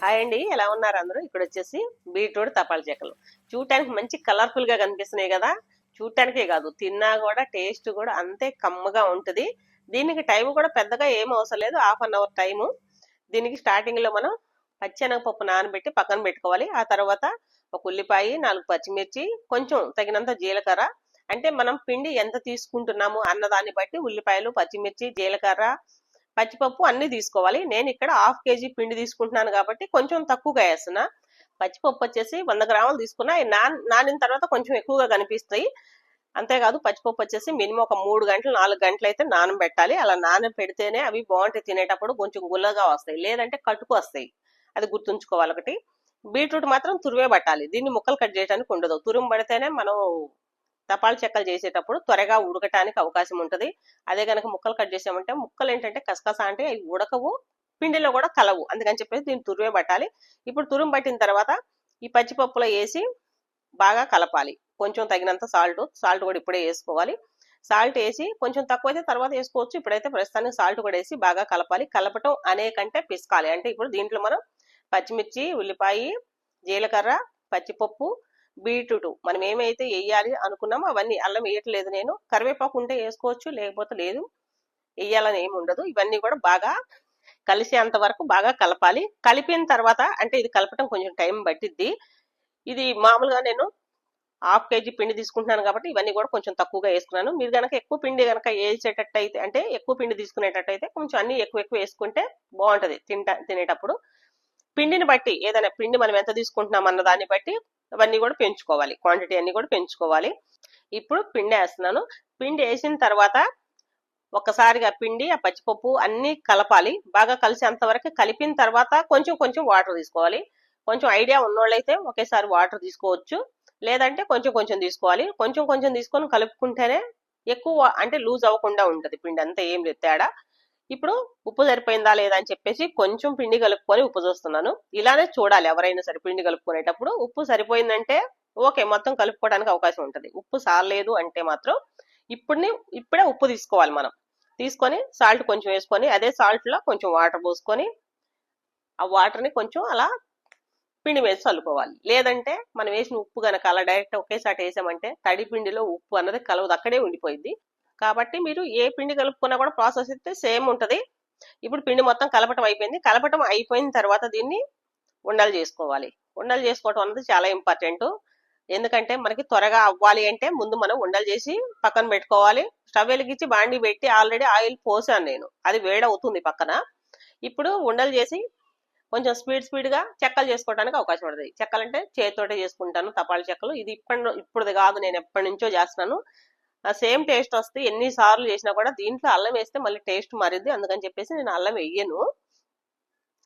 Hi అండి ఎలా ఉన్నారు అందరూ? ఇక్కడ వచ్చేసి బీట్రూట్ తపాల చెక్కలు. చూడటానికి మంచి కలర్ఫుల్గా కనిపిస్తున్నాయి కదా? చూడటానికే కాదు తిన్నా కూడా టేస్ట్ కూడా అంతే కమ్మగా ఉంటుంది. దీనికి టైం కూడా పెద్దగా ఏం అవసరం లేదు హాఫ్ అన్ అవర్ టైము దీనికి స్టార్టింగ్లో మనం పచ్చెనగపప్పు నానబెట్టి పక్కన పెట్టుకోవాలి. ఆ తర్వాత ఒక ఉల్లిపాయ నాలుగు పచ్చిమిర్చి కొంచెం తగినంత జీలకర్ర. అంటే మనం పిండి ఎంత తీసుకుంటున్నాము అన్న దాన్ని బట్టి ఉల్లిపాయలు పచ్చిమిర్చి జీలకర్ర పచ్చిపప్పు అన్ని తీసుకోవాలి. నేను ఇక్కడ హాఫ్ కేజీ పిండి తీసుకుంటున్నాను కాబట్టి కొంచెం తక్కువగా వేస్తున్నా. పచ్చిపప్పు వచ్చేసి వంద గ్రాములు తీసుకున్నా. నాన్ నానిన తర్వాత కొంచెం ఎక్కువగా కనిపిస్తాయి. అంతేకాదు పచ్చిపప్పు వచ్చేసి మినిమం ఒక మూడు గంటలు నాలుగు గంటలు అయితే నానబెట్టాలి అలా నానబెడితేనే అవి బాగుంటాయి తినేటప్పుడు కొంచెం గుల్లగా వస్తాయి. లేదంటే కట్టుకు వస్తాయి. అది గుర్తుంచుకోవాలి ఒకటి. బీట్రూట్ మాత్రం తురివే పట్టాలి. దీన్ని ముక్కలు కట్ చేయడానికి ఉండదు. తురుము పడితేనే మనం తపాల చెక్కలు చేసేటప్పుడు త్వరగా ఉడకటానికి అవకాశం ఉంటుంది. అదే కనుక ముక్కలు కట్ చేసామంటే ముక్కలు ఏంటంటే కసకస అంటే అవి ఉడకవు పిండిలో కూడా కలవు. అందుకని చెప్పేసి దీన్ని తురువే పట్టాలి. ఇప్పుడు తురుము పట్టిన తర్వాత ఈ పచ్చిపప్పులో వేసి బాగా కలపాలి. కొంచెం తగినంత సాల్ట్ సాల్ట్ కూడా ఇప్పుడే వేసుకోవాలి. సాల్ట్ వేసి కొంచెం తక్కువ అయితే తర్వాత వేసుకోవచ్చు. ఇప్పుడైతే ప్రస్తుతానికి సాల్ట్ కూడా వేసి బాగా కలపాలి. కలపటం అనే కంటే పిసకాలి. అంటే ఇప్పుడు దీంట్లో మనం పచ్చిమిర్చి ఉల్లిపాయ జీలకర్ర పచ్చిపప్పు బీట్రూట్ మనం ఏమైతే వేయాలి అనుకున్నామో అవన్నీ అల్లం వేయట్లేదు నేను కరివేపాకు ఉంటే వేసుకోవచ్చు లేకపోతే లేదు వేయాలని ఏమి ఉండదు. ఇవన్నీ కూడా బాగా కలిసేంత వరకు బాగా కలపాలి. కలిపిన తర్వాత అంటే ఇది కలపటం కొంచెం టైం పట్టిద్ది. ఇది మామూలుగా నేను హాఫ్ కేజీ పిండి తీసుకుంటున్నాను కాబట్టి ఇవన్నీ కూడా కొంచెం తక్కువగా వేసుకున్నాను. మీరు కనుక ఎక్కువ పిండి కనుక వేసేటట్టు అయితే అంటే ఎక్కువ పిండి తీసుకునేటట్టు అయితే కొంచెం అన్ని ఎక్కువ ఎక్కువ వేసుకుంటే బాగుంటుంది తింటా తినేటప్పుడు. పిండిని బట్టి ఏదైనా పిండి మనం ఎంత తీసుకుంటున్నాం అన్న దాన్ని బట్టి అవన్నీ కూడా పెంచుకోవాలి. క్వాంటిటీ అన్ని కూడా పెంచుకోవాలి. ఇప్పుడు పిండి వేస్తున్నాను. పిండి వేసిన తర్వాత ఒక్కసారిగా పిండి ఆ పచ్చిపప్పు అన్ని కలపాలి. బాగా కలిసేంత అంతవరకు కలిపిన తర్వాత కొంచెం కొంచెం వాటర్ తీసుకోవాలి. కొంచెం ఐడియా ఉన్నోళ్ళైతే ఒకేసారి వాటర్ తీసుకోవచ్చు. లేదంటే కొంచెం కొంచెం తీసుకోవాలి. కొంచెం కొంచెం తీసుకొని కలుపుకుంటేనే ఎక్కువ అంటే లూజ్ అవ్వకుండా ఉంటుంది. పిండి అంతా ఏం లేదు తేడా. ఇప్పుడు ఉప్పు సరిపోయిందా లేదా అని చెప్పేసి కొంచెం పిండి కలుపుకొని ఉప్పు చూస్తున్నాను. ఇలానే చూడాలి ఎవరైనా సరే పిండి కలుపుకునేటప్పుడు. ఉప్పు సరిపోయిందంటే ఓకే మొత్తం కలుపుకోవడానికి అవకాశం ఉంటుంది. ఉప్పు సారలేదు అంటే మాత్రం ఇప్పుడు ఇప్పుడే ఉప్పు తీసుకోవాలి మనం. తీసుకొని సాల్ట్ కొంచెం వేసుకొని అదే సాల్ట్లో కొంచెం వాటర్ పోసుకొని ఆ వాటర్ని కొంచెం అలా పిండి వేసి చల్లుకోవాలి. లేదంటే మనం వేసిన ఉప్పు కనుక అలా డైరెక్ట్ ఒకేసారి వేసామంటే తడి పిండిలో ఉప్పు అన్నది కలవదు. అక్కడే ఉండిపోయింది కాబట్టి మీరు ఏ పిండి కలుపుకున్నా కూడా ప్రాసెస్ అయితే సేమ్ ఉంటది. ఇప్పుడు పిండి మొత్తం కలపటం అయిపోయింది. కలపటం అయిపోయిన తర్వాత దీన్ని ఉండలు చేసుకోవాలి. ఉండలు చేసుకోవటం అన్నది చాలా ఇంపార్టెంట్. ఎందుకంటే మనకి త్వరగా అవ్వాలి అంటే ముందు మనం ఉండలు చేసి పక్కన పెట్టుకోవాలి. స్టవ్ వెలిగించి బాండి పెట్టి ఆల్రెడీ ఆయిల్ పోసాను నేను. అది వేడవుతుంది పక్కన. ఇప్పుడు ఉండలు చేసి కొంచెం స్పీడ్ స్పీడ్గా చెక్కలు చేసుకోవడానికి అవకాశం ఉంటుంది చెక్కలు అంటే చేతితోటే చేసుకుంటాను. తపాల చెక్కలు. ఇది ఇప్పటి ఇప్పుడుది కాదు. నేను ఎప్పటి నుంచో చేస్తున్నాను. సేమ్ టేస్ట్ వస్తే ఎన్ని సార్లు చేసినా కూడా దీంట్లో అల్లం వేస్తే మళ్ళీ టేస్ట్ మారిద్ది. అందుకని చెప్పేసి నేను అల్లం వేయను.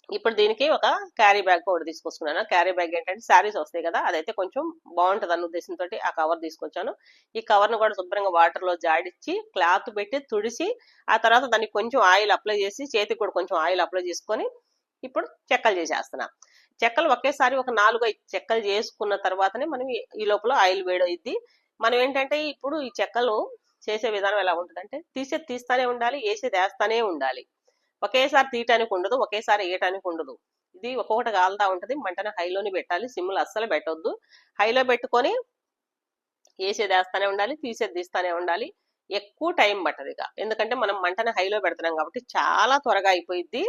ఇప్పుడు దీనికి ఒక క్యారీ బ్యాగ్ ఒకటి తీసుకొచ్చుకున్నాను. క్యారీ బ్యాగ్ ఏంటంటే శారీస్ వస్తాయి కదా అదైతే కొంచెం బాగుంటుంది అన్న ఉద్దేశంతో ఆ కవర్ తీసుకొచ్చాను. ఈ కవర్ను కూడా శుభ్రంగా వాటర్లో జాడిచ్చి క్లాత్ పెట్టి తుడిసి ఆ తర్వాత దానికి కొంచెం ఆయిల్ అప్లై చేసి చేతికి కూడా కొంచెం ఆయిల్ అప్లై చేసుకొని ఇప్పుడు చెక్కలు చేసేస్తున్నా. చెక్కలు ఒకేసారి ఒక నాలుగు ఐదు చెక్కలు చేసుకున్న తర్వాతనే మనం ఈ లోపల ఆయిల్ వేడైద్ది. మనం ఏంటంటే ఇప్పుడు ఈ చెక్కలు చేసే విధానం ఎలా ఉంటుందంటే తీసేది తీస్తానే ఉండాలి వేసేది వేస్తానే ఉండాలి. ఒకేసారి తీయటానికి ఉండదు ఒకేసారి వేయటానికి ఉండదు. ఇది ఒక్కొక్కటి కాలుతా ఉంటుంది మంటను హైలోని పెట్టాలి సిమ్లు అస్సలు పెట్టొద్దు. హైలో పెట్టుకొని వేసేది వేస్తానే ఉండాలి తీసేది తీస్తానే ఉండాలి. ఎక్కువ టైం పట్టదు ఇక. ఎందుకంటే మనం మంటను హైలో పెడుతున్నాం కాబట్టి చాలా త్వరగా అయిపోయిద్ది.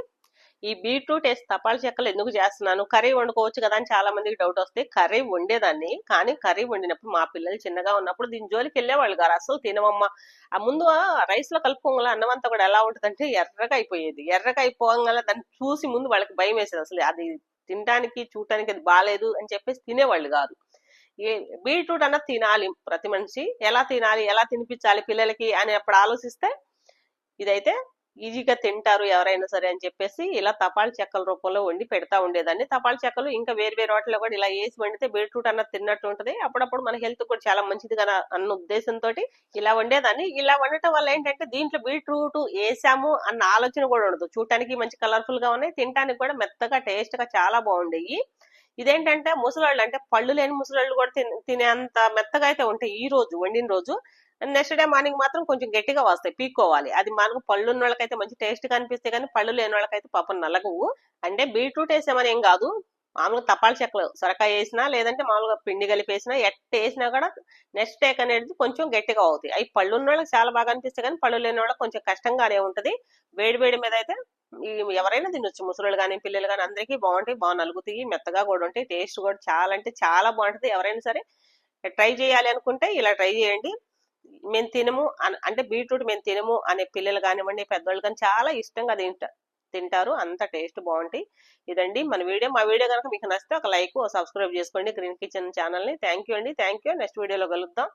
ఈ బీట్రూట్ వేసి తపాల చెక్కలు ఎందుకు చేస్తున్నాను? కర్రీ వండుకోవచ్చు కదా అని చాలా మందికి డౌట్ వస్తే కర్రీ వండేదాన్ని. కానీ కర్రీ వండినప్పుడు మా పిల్లలు చిన్నగా ఉన్నప్పుడు దీని జోలికి వెళ్ళేవాళ్ళు గారు. అసలు తినమమ్మ ఆ ముందు రైస్లో కలుపుకోగల అన్నం అంతా కూడా ఎలా ఉంటుందంటే ఎర్రగా అయిపోయేది. ఎర్రగా అయిపోగల దాన్ని చూసి ముందు వాళ్ళకి భయం వేసేది. అసలు అది తినడానికి చూడటానికి అది బాగాలేదు అని చెప్పేసి తినేవాళ్ళు కాదు ఏ బీట్రూట్ అన్నది తినాలి ప్రతి మనిషి. ఎలా తినాలి? ఎలా తినిపించాలి పిల్లలకి? అని అప్పుడు ఆలోచిస్తే ఇదైతే ఈజీగా తింటారు ఎవరైనా సరే అని చెప్పేసి ఇలా తపాల్ చెక్కల రూపంలో వండి పెడతా ఉండేదాన్ని. తపాల్ చెక్కలు ఇంకా వేరు వేరే వాటిలో కూడా ఇలా వేసి వండితే బీట్రూట్ అన్నది తిన్నట్టు ఉంటది. అప్పుడప్పుడు మన హెల్త్ కూడా చాలా మంచిది కదా అన్న ఉద్దేశంతో ఇలా వండేదాన్ని. ఇలా వండటం వల్ల ఏంటంటే దీంట్లో బీట్రూట్ వేసాము అన్న ఆలోచన కూడా ఉండదు. చూడటానికి మంచి కలర్ఫుల్గా ఉన్నాయి తినడానికి కూడా మెత్తగా టేస్ట్గా చాలా బాగుండేవి ఇదేంటంటే ముసలాళ్ళు అంటే పళ్ళు లేని ముసలాళ్ళు కూడా తినేంత మెత్తగా అయితే ఉంటాయి ఈ రోజు వండిన రోజు. నెక్స్ట్ డే మార్నింగ్ మాత్రం కొంచెం గట్టిగా వస్తాయి పీక్కోవాలి. అది మనకు పళ్ళు ఉన్న వాళ్ళకైతే మంచి టేస్ట్ కనిపిస్తాయి కానీ పళ్ళు లేని వాళ్ళకైతే పాపం నలగవు. అంటే బీట్రూట్ వేసామని ఏం కాదు. మామూలుగా తపాల చెక్కలు సొరకాయ వేసినా లేదంటే మామూలుగా పిండి కలిపి వేసినా ఎట్ట వేసినా కూడా నెక్స్ట్ టేక్ అనేది కొంచెం గట్టిగా అవుతాయి. అవి పళ్ళు ఉన్న వాళ్ళకి చాలా బాగా అనిపిస్తాయి కానీ పళ్ళు లేని వాళ్ళకి కొంచెం కష్టంగానే ఉంటది. వేడి వేడి మీద అయితే ఎవరైనా తినొచ్చు. ముసలు కానీ పిల్లలు కానీ అందరికీ బాగుంటాయి బాగా నలుగుతాయి మెత్తగా కూడా ఉంటాయి టేస్ట్ కూడా చాలా అంటే చాలా బాగుంటది. ఎవరైనా సరే ట్రై చేయాలి అనుకుంటే ఇలా ట్రై చేయండి. మేము తినము అంటే బీట్రూట్ మేము తినము అనే పిల్లలు కానివ్వండి పెద్దవాళ్ళు కానీ చాలా ఇష్టంగా తింటారు తింటారు. అంత టేస్ట్ బాగుంటాయి. ఇదండి మన వీడియో. మా వీడియో కనుక మీకు నచ్చితే ఒక లైక్ సబ్స్క్రైబ్ చేసుకోండి. గ్రీన్ కిచెన్ ఛానల్ని. థ్యాంక్ యూ అండి. థ్యాంక్ యూ నెక్స్ట్ వీడియోలో కలుద్దాం.